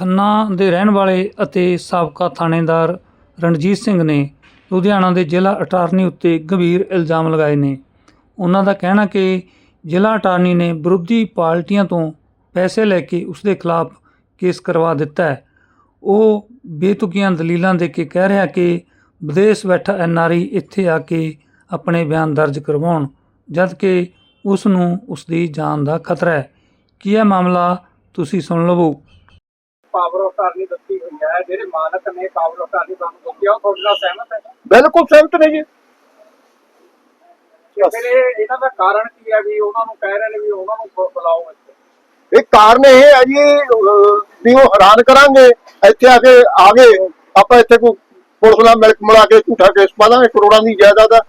ਖੰਨਾ ਦੇ ਰਹਿਣ ਵਾਲੇ ਅਤੇ ਸਾਬਕਾ ਥਾਣੇਦਾਰ ਰਣਜੀਤ ਸਿੰਘ ਨੇ ਲੁਧਿਆਣਾ ਦੇ ਜ਼ਿਲ੍ਹਾ ਅਟਾਰਨੀ ਉੱਤੇ ਗੰਭੀਰ ਇਲਜ਼ਾਮ ਲਗਾਏ ਨੇ। ਉਹਨਾਂ ਦਾ ਕਹਿਣਾ ਕਿ ਜ਼ਿਲ੍ਹਾ ਅਟਾਰਨੀ ਨੇ ਵਿਰੋਧੀ ਪਾਰਟੀਆਂ ਤੋਂ ਪੈਸੇ ਲੈ ਕੇ ਉਸ ਦੇ ਖਿਲਾਫ ਕੇਸ ਕਰਵਾ ਦਿੱਤਾ ਹੈ। ਉਹ ਬੇਤੁਕੀਆਂ ਦਲੀਲਾਂ ਦੇ ਕੇ ਕਹਿ ਰਿਹਾ ਕਿ ਵਿਦੇਸ਼ ਬੈਠਾ ਐਨਆਰਆਈ ਇੱਥੇ ਆ ਕੇ ਆਪਣੇ ਬਿਆਨ ਦਰਜ ਕਰਵਾਉਣ ਜਦ ਕਿ ਉਸ ਨੂੰ ਉਸ ਦੀ ਜਾਨ ਦਾ ਖਤਰਾ ਹੈ। ਕੀ ਇਹ ਮਾਮਲਾ ਤੁਸੀਂ ਸੁਣ ਲਵੋ? ਪਾਵਰ ਆਫ ਅਟਾਰਨੀ ਦਿੱਤੀ ਹੋਈ ਹੈ ਜਿਹੜੇ ਮਾਲਕ ਨੇ ਪਾਵਰ ਆਫ ਅਟਾਰਨੀ ਤੁਹਾਨੂੰ ਦਿੱਤੀ ਆ ਉਹ ਤੁਹਾਡੇ ਨਾਲ ਸਹਿਮਤ ਹੈ? ਬਿਲਕੁਲ ਸਹਿਮਤ ਨੇ ਜੀ। ਫਿਰ ਇਹ ਇਹਨਾਂ ਦਾ ਕਾਰਨ ਕੀ ਹੈ ਵੀ ਉਹਨਾਂ ਨੂੰ ਕਹਿ ਰਹੇ ਨੇ ਵੀ ਉਹਨਾਂ ਨੂੰ ਬ- ਬੁਲਾਓ ਇੱਥੇ? ਇਹ ਕਾਰਨ ਇਹ ਹੈ ਜੀ ਵੀ ਉਹ ਹੈਰਾਨ ਕਰਾਂਗੇ ਇੱਥੇ ਆ ਕੇ ਆ ਗਏ ਆਪਾਂ ਇੱਥੇ ਕੋਈ ਪੁਲਿਸ ਨਾਲ ਮਿਲ ਮਿਲਾ ਕੇ ਝੂਠਾ ਕੇਸ ਪਾਵਾਂਗੇ ਕਰੋੜਾਂ ਦੀ ਜਾਇਦਾਦ ਆ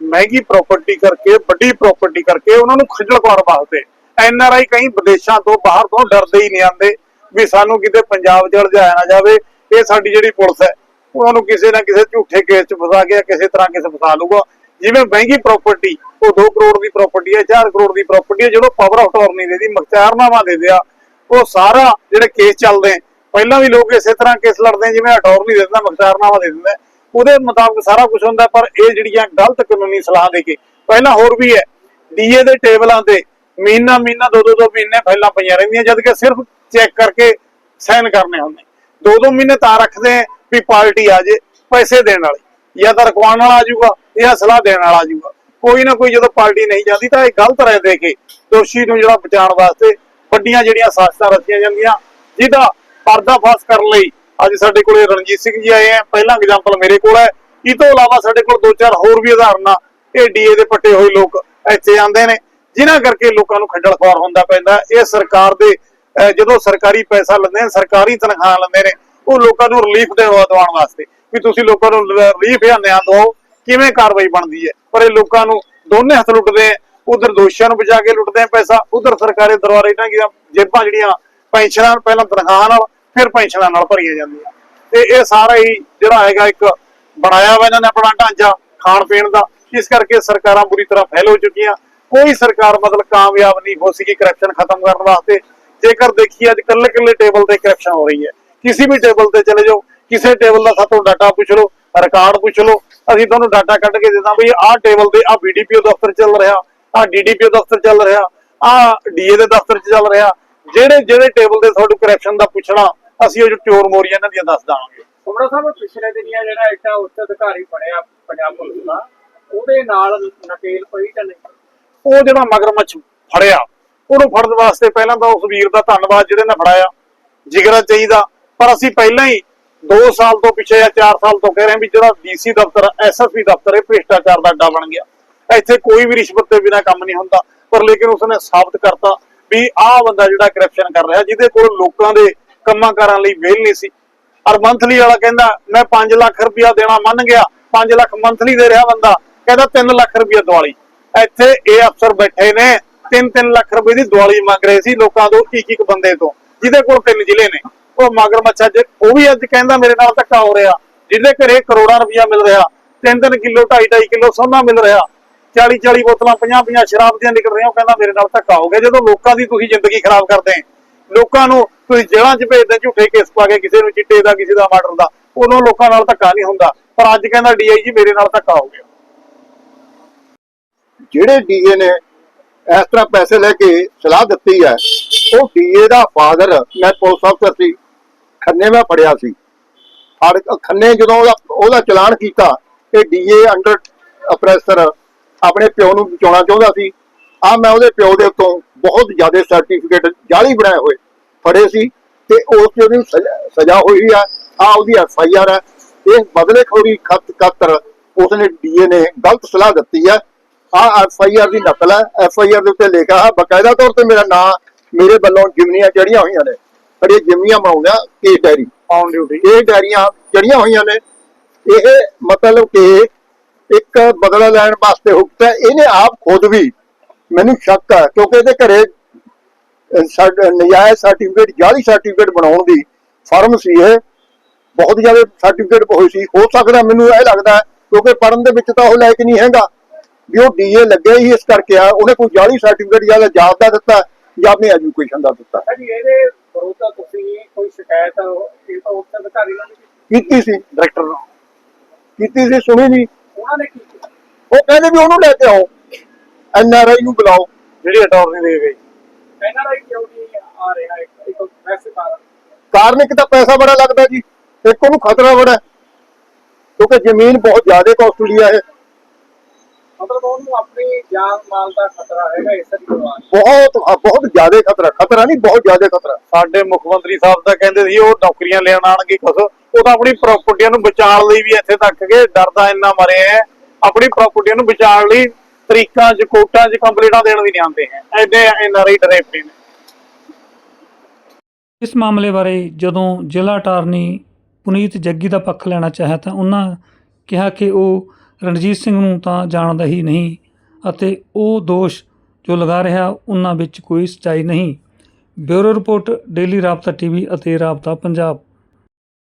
ਮਹਿੰਗੀ ਪ੍ਰਾਪਰਟੀ ਕਰਕੇ ਵੱਡੀ ਪ੍ਰਾਪਰਟੀ ਕਰਕੇ ਉਹਨਾਂ ਨੂੰ ਖੱਜਲ ਖੁਆਰ ਵਾਸਤੇ। ਐਨ ਆਰ ਆਈ ਕਈ ਵਿਦੇਸ਼ਾਂ ਤੋਂ ਬਾਹਰ ਤੋਂ ਡਰਦੇ ਹੀ ਨਹੀਂ ਆਉਂਦੇ। ਵੀ ਸਾਨੂੰ ਕਿਤੇ ਪੰਜਾਬ ਚ ਲਜਾਇਆ ਨਾ ਜਾਵੇ, ਇਹ ਸਾਡੀ ਜਿਹੜੀ ਪੁਲਿਸ ਹੈ ਉਹਨਾਂ ਨੂੰ ਕਿਸੇ ਨਾ ਕਿਸੇ ਝੂਠੇ ਕੇਸ ਚ ਫਸਾ ਕੇ ਕਿਸੇ ਤਰ੍ਹਾਂ ਕਿਸੇ ਫਸਾ ਲੂਗਾ ਜਿਵੇਂ ਮਹਿੰਗੀ ਪ੍ਰਾਪਰਟੀ ਉਹ 2 ਕਰੋੜ ਦੀ ਪ੍ਰਾਪਰਟੀ ਹੈ 4 ਕਰੋੜ ਦੀ ਪ੍ਰਾਪਰਟੀ ਹੈ, ਜਦੋਂ ਪਾਵਰ ਆਫ ਅਟਾਰਨੀ ਦੇ ਦੀ ਮਖਤਿਆਰਨਾਮਾ ਦੇ ਦਿਆ, ਉਹ ਸਾਰਾ ਜਿਹੜੇ ਕੇਸ ਚੱਲਦੇ ਪਹਿਲਾਂ ਵੀ ਲੋਕ ਇਸੇ ਤਰ੍ਹਾਂ ਕੇਸ ਲੜਦੇ ਜਿਵੇਂ ਅਟਾਰਨੀ ਦੇ ਦਿੰਦਾ, ਮਖਤਿਆਰਨਾਮਾ ਦੇ ਦਿੰਦਾ ਉਹਦੇ ਮੁਤਾਬਕ ਸਾਰਾ ਕੁਝ ਹੁੰਦਾ ਪਰ ਇਹ ਜਿਹੜੀਆਂ ਗਲਤ ਕਾਨੂੰਨੀ ਸਲਾਹ ਦੇ ਕੇ, ਪਹਿਲਾਂ ਹੋਰ ਵੀ ਹੈ ਡੀਏ ਦੇ ਟੇਬਲਾਂ ਤੇ ਮਹੀਨਾ ਮਹੀਨਾ ਦੋ ਦੋ ਦੋ ਮਹੀਨੇ ਫਾਈਲਾਂ ਪਈਆਂ ਰਹਿੰਦੀਆਂ, ਜਦ ਕਿ ਸਿਰਫ ਚੈੱਕ ਕਰਕੇ ਸਾਈਨ ਕਰਨੇ ਹੁੰਦੇ ਦੋ ਦੋ ਮਹੀਨੇ ਤਾਂ ਰੱਖਦੇ ਵੀ ਪਾਰਟੀ ਆ ਜੇ ਪੈਸੇ ਦੇਣ ਵਾਲੀ। ਜਾਂ ਤਾਂ ਰਕਵਾਉਣ ਵਾਲਾ ਆ ਜਾਊਗਾ, ਜਾਂ ਸਲਾਹ ਦੇਣ ਵਾਲਾ ਆ ਜਾਊਗਾ। ਕੋਈ ਨਾ ਕੋਈ ਜਦੋਂ ਪਾਰਟੀ ਨਹੀਂ ਜਾਂਦੀ ਤਾਂ ਇਹ ਗਲਤ ਰਾਏ ਦੇ ਕੇ ਦੋਸ਼ੀ ਨੂੰ ਜਿਹੜਾ ਬਚਾਉਣ ਵਾਸਤੇ ਵੱਡੀਆਂ ਜਿਹੜੀਆਂ ਸਾਜ਼ਿਸ਼ਾਂ ਰਚੀਆਂ ਜਾਂਦੀਆਂ, ਜਿਹਦਾ ਪਰਦਾਫਾਸ਼ ਕਰਨ ਲਈ ਅੱਜ ਸਾਡੇ ਕੋਲੇ ਰਣਜੀਤ ਸਿੰਘ ਜੀ ਆਏ ਆ। ਪਹਿਲਾ ਐਗਜ਼ਾਮਪਲ ਮੇਰੇ ਕੋਲ ਹੈ। ਇਹ ਤੋਂ ਇਲਾਵਾ ਸਾਡੇ ਕੋਲ ਦੋ ਚਾਰ ਹੋਰ ਵੀ ਉਦਾਹਰਨਾਂ ਇਹ ਡੀਏ ਦੇ ਪੱਟੇ ਹੋਏ ਲੋਕ ਇੱਥੇ ਆਉਂਦੇ ਨੇ। ਜਿਨ੍ਹਾਂ ਕਰਕੇ ਲੋਕਾਂ ਨੂੰ ਖੱਜਲ ਖੁਆਰ ਹੁੰਦਾ ਪੈਂਦਾ ਇਹ ਸਰਕਾਰ ਦੇ ਜਦੋਂ ਸਰਕਾਰੀ ਪੈਸਾ ਲੈਂਦੇ ਨੇ ਸਰਕਾਰੀ ਤਨਖਾਹ ਲੈਂਦੇ ਨੇ, ਉਹ ਲੋਕਾਂ ਨੂੰ ਰਿਲੀਫ ਦਿਵਾਉਣ ਵਾਸਤੇ। ਵੀ ਤੁਸੀਂ ਲੋਕਾਂ ਨੂੰ ਰਿਲੀਫ ਜਾਂ ਨਿਆਂ ਦਿਓ, ਕਿਵੇਂ ਕਾਰਵਾਈ ਬਣਦੀ ਹੈ? ਪਰ ਇਹ ਲੋਕਾਂ ਨੂੰ ਦੋਨੇ ਹੱਥ ਲੁੱਟਦੇ ਆ ਉਧਰ ਦੋਸ਼ੀਆਂ ਨੂੰ ਬਚਾ ਕੇ ਲੁੱਟਦੇ ਆ ਪੈਸਾ, ਉਧਰ ਸਰਕਾਰੀ ਦਰਬਾਰੇ ਇਹਨਾਂ ਦੀਆਂ ਜੇਬਾਂ ਜਿਹੜੀਆਂ ਪੈਨਸ਼ਨਾਂ ਪਹਿਲਾਂ ਤਨਖਾਹ ਨਾਲ, ਫਿਰ ਪੈਨਸ਼ਨਾਂ ਨਾਲ ਭਰੀਆਂ ਜਾਂਦੀਆਂ। ਤੇ ਇਹ ਸਾਰਾ ਹੀ ਜਿਹੜਾ ਹੈਗਾ ਇੱਕ ਬਣਾਇਆ ਵਾ ਇਹਨਾਂ ਨੇ ਆਪਣਾ ਢਾਂਚਾ ਖਾਣ ਪੀਣ ਦਾ। ਇਸ ਕਰਕੇ ਸਰਕਾਰਾਂ ਬੁਰੀ ਤਰ੍ਹਾਂ ਫੈਲ ਹੋ ਚੁੱਕੀਆਂ। ਕੋਈ ਸਰਕਾਰ ਮਤਲਬ ਕਾਮਯਾਬ ਨਹੀਂ ਹੋ ਸਕੀ ਕਰਪਸ਼ਨ ਖਤਮ ਕਰਨ ਵਾਸਤੇ। ਜੇਕਰ ਦੇਖੀਏ ਅੱਜ ਕੱਲੇ ਕੱਲੇ ਟੇਬਲ ਤੇ ਕਰਪਸ਼ਨ ਹੋ ਰਹੀ ਹੈ। ਕਿਸੇ ਵੀ ਟੇਬਲ ਤੇ ਚਲੇ ਜਾਓ, ਕਿਸੇ ਟੇਬਲ ਦਾ ਸਾਤੋਂ ਡਾਟਾ ਪੁੱਛ ਲਓ ਰਿਕਾਰਡ ਪੁੱਛ ਲਓ, ਅਸੀਂ ਤੁਹਾਨੂੰ ਡਾਟਾ ਕੱਢ ਕੇ ਦੇ ਦਾਂ ਵੀ ਆਹ ਟੇਬਲ ਤੇ ਆਹ ਬੀਡੀਪੀਓ ਦਫ਼ਤਰ ਚੱਲ ਰਿਹਾ, ਆਹ ਡੀਡੀਪੀਓ ਦਫ਼ਤਰ ਚੱਲ ਰਿਹਾ, ਆਹ ਡੀਏ ਦੇ ਦਫ਼ਤਰ 'ਚ ਚੱਲ ਰਿਹਾ। ਜਿਹੜੇ ਜਿਹੜੇ ਟੇਬਲ ਤੇ ਤੁਹਾਨੂੰ ਕਰਪਸ਼ਨ ਦਾ ਪੁੱਛਣਾ, ਅਸੀਂ ਉਹ ਚੋਰ ਮੋਰੀਆਂ ਇਹਨਾਂ ਦੀਆਂ ਦੱਸ ਦਾਂਗੇ। ਕੁਮੜਾ ਸਾਹਿਬ ਪਿਛਲੇ ਦਿਨੀਆਂ ਜਿਹੜਾ ਇੱਟਾ ਉੱਚ ਅਧਿਕਾਰੀ ਬਣਿਆ ਪੰਜਾਬ ਪੁਲਿਸ ਦਾ, ਉਹਦੇ ਨਾਲ ਨਕੇਲ ਪਈ ਤਾਂ ਨਹੀਂ? ਉਹ ਜਿਹੜਾ ਮਗਰਮੱਛ ਫੜਿਆ, ਉਹਨੂੰ ਫੜਨ ਵਾਸਤੇ ਪਹਿਲਾਂ ਤਾਂ ਉਸ ਵੀਰ ਦਾ ਧੰਨਵਾਦ ਜਿਹੜੇ ਨੇ ਫੜਾਇਆ, ਜਿਗਰਾ ਚਾਹੀਦਾ। ਪਰ ਅਸੀਂ ਪਹਿਲਾਂ ਹੀ 2 ਸਾਲ ਤੋਂ ਪਿੱਛੇ ਜਾਂ 4 ਸਾਲ ਤੋਂ ਕਹਿ ਰਹੇ ਹਾਂ ਵੀ ਜਿਹੜਾ ਡੀਸੀ ਦਫ਼ਤਰ ਐਸਐਸਪੀ ਦਫ਼ਤਰ, ਇਹ ਭ੍ਰਿਸ਼ਟਾਚਾਰ ਦਾ ਅੱਡਾ ਬਣ ਗਿਆ। ਇੱਥੇ ਕੋਈ ਵੀ ਰਿਸ਼ਵਤ ਦੇ ਬਿਨਾ ਕੰਮ ਨਹੀਂ ਹੁੰਦਾ। ਪਰ ਲੇਕਿਨ ਉਸਨੇ ਸਾਬਤ ਕਰਤਾ ਵੀ ਆਹ ਬੰਦਾ ਜਿਹੜਾ ਕਰਪਸ਼ਨ ਕਰ ਰਿਹਾ, ਜਿਹਦੇ ਕੋਲ ਲੋਕਾਂ ਦੇ ਕੰਮਾਂ ਕਾਰਾਂ ਲਈ ਵੇਲ ਨਹੀਂ ਸੀ। ਔਰ ਮੰਥਲੀ ਵਾਲਾ ਕਹਿੰਦਾ, ਮੈਂ 5 ਲੱਖ ਰੁਪਇਆ ਦੇਣਾ ਮੰਨ ਗਿਆ 5 ਲੱਖ ਮੰਥਲੀ ਦੇ ਰਿਹਾ ਬੰਦਾ। ਕਹਿੰਦਾ 3 ਲੱਖ ਰੁਪਇਆ ਦਿਵਾਲੀ। ਇੱਥੇ ਇਹ ਅਫਸਰ ਬੈਠੇ ਨੇ। 3-3 ਲੱਖ ਰੁਪਏ ਦੀ ਦਿਵਾਲੀ ਮੰਗ ਰਹੇ ਸੀ ਲੋਕਾਂ ਤੋਂ ਇੱਕ ਇੱਕ ਬੰਦੇ ਤੋਂ, ਜਿਹਦੇ ਕੋਲ ਤਿੰਨ ਜ਼ਿਲ੍ਹੇ ਨੇ। ਉਹ ਮਗਰਮੱਛ ਅੱਜ ਉਹ ਵੀ ਅੱਜ ਕਹਿੰਦਾ ਮੇਰੇ ਨਾਲ ਧੱਕਾ ਹੋ ਰਿਹਾ। ਜਿਹਦੇ ਘਰੇ ਕਰੋੜਾਂ ਰੁਪਇਆ ਮਿਲ ਰਿਹਾ। 3-3 ਕਿਲੋ 2.5 ਕਿਲੋ ਸੋਨਾ ਮਿਲ ਰਿਹਾ। 40-40 ਬੋਤਲਾਂ 50-50 ਸ਼ਰਾਬ ਦੀਆਂ ਨਿਕਲ ਰਹੀਆਂ, ਉਹ ਕਹਿੰਦਾ ਮੇਰੇ ਨਾਲ ਧੱਕਾ ਹੋ ਗਿਆ। ਜਦੋਂ ਲੋਕਾਂ ਦੀ ਤੁਸੀਂ ਜ਼ਿੰਦਗੀ ਖਰਾਬ ਕਰਦੇ ਲੋਕਾਂ ਨੂੰ ਤੁਸੀਂ ਜੇਲ੍ਹਾਂ 'ਚ ਭੇਜਦੇ, ਝੂਠੇ ਕੇਸ ਪਾ ਕੇ ਕਿਸੇ ਨੂੰ ਚਿੱਟੇ ਦਾ, ਕਿਸੇ ਦਾ, ਮਰਡਰ ਦਾ ਉਦੋਂ ਲੋਕਾਂ ਨਾਲ ਧੱਕਾ ਨਹੀਂ ਹੁੰਦਾ। ਪਰ ਅੱਜ ਕਹਿੰਦਾ ਡੀਆਈਜੀ ਮੇਰੇ ਨਾਲ ਧੱਕਾ ਹੋ ਗਿਆ। ਜਿਹੜੇ ਡੀਏ ਨੇ ਇਸ ਤਰ੍ਹਾਂ ਪੈਸੇ ਲੈ ਕੇ ਸਲਾਹ ਦਿੱਤੀ ਹੈ, ਉਹ ਡੀਏ ਦਾ ਫਾਦਰ ਮੈਂ ਪੁਲਿਸ ਅਫਸਰ ਸੀ, ਖੰਨੇ ਮੈਂ ਪੜਿਆ ਸੀ। ਖੰਨੇ ਜਦੋਂ ਉਹਦਾ ਉਹਦਾ ਚਲਾਨ ਕੀਤਾ ਕਿ ਡੀਏ ਅੰਡਰ ਅਪਰੈਸਰ ਆਪਣੇ ਪਿਓ ਨੂੰ ਬਚਾਉਣਾ ਚਾਹੁੰਦਾ ਸੀ। ਆ ਮੈਂ ਉਹਦੇ ਪਿਓ ਦੇ ਉੱਤੋਂ ਬਹੁਤ ਜ਼ਿਆਦਾ ਸਰਟੀਫਿਕੇਟ ਜਾਲੀ ਬਣਾਏ ਹੋਏ ਫੜੇ ਸੀ ਤੇ ਉਸ ਤੇ ਉਹਨੂੰ ਸਜ਼ਾ- ਹੋਈ ਆ ਆ ਉਹਦੀ ਐਫ ਆਈ ਆਰ ਹੈ। ਇਹ ਬਦਲੇਖੋਰੀ ਖਤ ਖਾਤਰ ਉਸਨੇ ਡੀਏ ਨੇ ਗਲਤ ਸਲਾਹ ਦਿੱਤੀ ਹੈ। ਆ ਐਫ ਆਈ ਆਰ ਦੀ ਨਕਲ ਹੈ ਐਫ ਆਈ ਆਰ ਦੇ ਉੱਤੇ ਲਿਖਿਆ ਹੈ ਬਕਾਇਦਾ ਤੌਰ ਤੇ ਮੇਰਾ ਨਾਮ ਮੇਰੇ ਵੱਲੋਂ ਜਿਮਨੀਆਂ ਚੜੀਆਂ ਹੋਈਆਂ ਨੇ ਪਰ ਇਹ ਜਿਮਨੀਆਂ ਬਣਾਉਂਦਾ ਕੇਸ ਡਾਇਰੀ। ਔਨ ਡਿਊਟੀ ਇਹ ਡਾਇਰੀਆਂ ਚੜੀਆਂ ਹੋਈਆਂ ਨੇ ਇਹ ਮਤਲਬ ਕਿ ਇੱਕ ਬਦਲਾ ਲੈਣ ਵਾਸਤੇ ਹੁਕਤ ਹੈ ਇਹਨੇ ਆਪ ਖੁਦ ਵੀ ਮੈਨੂੰ ਸ਼ੱਕ ਹੈ ਕਿਉਂਕਿ ਇਹਦੇ ਘਰੇ ਨਜਾਇਜ਼ ਸਰਟੀਫਿਕੇਟ ਜਾਲੀ ਸਰਟੀਫਿਕੇਟ ਬਣਾਉਣ ਦੀ ਫਰਮ ਸੀ ਇਹ। ਬਹੁਤ ਜ਼ਿਆਦਾ ਸਰਟੀਫਿਕੇਟ ਹੋਈ ਸੀ ਹੋ ਸਕਦਾ ਮੈਨੂੰ ਇਹ ਲੱਗਦਾ ਕਿਉਂਕਿ ਪੜਨ ਦੇ ਵਿੱਚ ਤਾਂ ਉਹ ਲਾਇਕ ਨਹੀਂ ਹੈਗਾ। ਵੀ ਉਹ ਡੀਏ ਲੱਗਿਆ ਹੀ ਇਸ ਕਰਕੇ ਆ ਉਹਨੇ ਕੋਈ ਜਾਲੀ ਸਰਟੀਫਿਕੇਟ ਜਾਂ ਜਾਬ ਦਾ ਦਿੱਤਾ ਜਾਂ ਆਪਣੀ ਐਜੂਕੇਸ਼ਨ ਦਾ ਦਿੱਤਾ। ਜੀ ਇਹਦੇ ਵਿਰੋਧ ਤੁਸੀਂ ਕੋਈ ਕੋਈ ਸ਼ਿਕਾਇਤ ਇਹ ਤਾਂ ਉੱਚ ਅਧਿਕਾਰੀ ਨਾਲ ਨਹੀਂ ਕੀਤੀ। ਕੀਤੀ ਸੀ। ਡਾਇਰੈਕਟਰ ਨੂੰ ਕੀਤੀ ਸੀ ਸੁਣੀ ਨਹੀਂ। ਉਹਨਾਂ ਨੇ ਕੀ ਕੀਤਾ? ਉਹ ਕਹਿੰਦੇ ਵੀ ਉਹਨੂੰ ਲੈ ਕੇ ਆਓ। ਐਨ ਆਰ ਆਈ ਨੂੰ ਬੁਲਾਓ। ਜਿਹੜੀ ਅਟਾਰਨੀ ਦੇ ਗਈ ਇਹਨਾਂ ਦਾ ਹੀ ਕਿਉਂ ਨਹੀਂ ਆ ਰਿਹਾ? ਇੱਕ ਇੱਕ ਵੈਸੇ ਕਾਰਨ ਕਾਰਨ ਇੱਕ ਤਾਂ ਪੈਸਾ ਬੜਾ ਲੱਗਦਾ ਜੀ। ਇੱਕ ਉਹਨੂੰ ਖਤਰਾ ਬੜਾ। ਕਿਉਂਕਿ ਜ਼ਮੀਨ ਬਹੁਤ ਜ਼ਿਆਦਾ ਕਾਸਟਲੀ ਹੈ ਇਹ। ਮਤਲਬ ਉਹਨੂੰ ਆਪਣੀ ਜਾਨ ਮਾਲ ਦਾ ਖਤਰਾ ਹੈਗਾ ਇਸ ਦੀ ਦੌਰਾਨ ਬਹੁਤ ਬਹੁਤ ਜ਼ਿਆਦਾ ਖਤਰਾ ਖਤਰਾ ਨਹੀਂ ਬਹੁਤ ਜ਼ਿਆਦਾ ਖਤਰਾ। ਸਾਡੇ ਮੁੱਖ ਮੰਤਰੀ ਸਾਹਿਬ ਤਾਂ ਕਹਿੰਦੇ ਸੀ ਉਹ ਨੌਕਰੀਆਂ ਲੈਣ ਆਣਗੇ ਕੁਛ। ਉਹ ਤਾਂ ਆਪਣੀ ਪ੍ਰਾਪਰਟੀਆਂ ਨੂੰ ਬਚਾਉਣ ਲਈ ਵੀ ਇੱਥੇ ਤੱਕ ਗਏ ਡਰਦਾ ਇੰਨਾ ਮਰਿਆ ਹੈ। ਆਪਣੀ ਪ੍ਰਾਪਰਟੀਆਂ ਨੂੰ ਬਚਾਉਣ ਲਈ ਤਰੀਕਾਂ 'ਚ ਕੋਟਾਂ 'ਚ ਕੰਪਲੀਟਾਂ ਦੇਣ ਵੀ ਨਹੀਂ ਆਉਂਦੇ ਹੈ। ਐਡੇ ਐਨਆਰਆਈ ਡਰੇ ਪਏ ਨੇ। ਇਸ ਮਾਮਲੇ ਬਾਰੇ ਜਦੋਂ ਜ਼ਿਲ੍ਹਾ ਅਟਾਰਨੀ ਪੁਨੀਤ ਜੱਗੀ ਦਾ ਪੱਖ ਲੈਣਾ ਚਾਹਿਆ ਤਾਂ ਉਹਨਾਂ ਕਿਹਾ ਕਿ ਉਹ ਰਣਜੀਤ ਸਿੰਘ ਨੂੰ ਤਾਂ ਜਾਣਦਾ ਹੀ ਨਹੀਂ ਅਤੇ ਉਹ ਦੋਸ਼ ਜੋ ਲਗਾ ਰਿਹਾ ਉਹਨਾਂ ਵਿੱਚ ਕੋਈ ਸਚਾਈ ਨਹੀਂ। Bureau report, daily Rabta TV ਅਤੇ ਰਾਬਤਾ ਪੰਜਾਬ।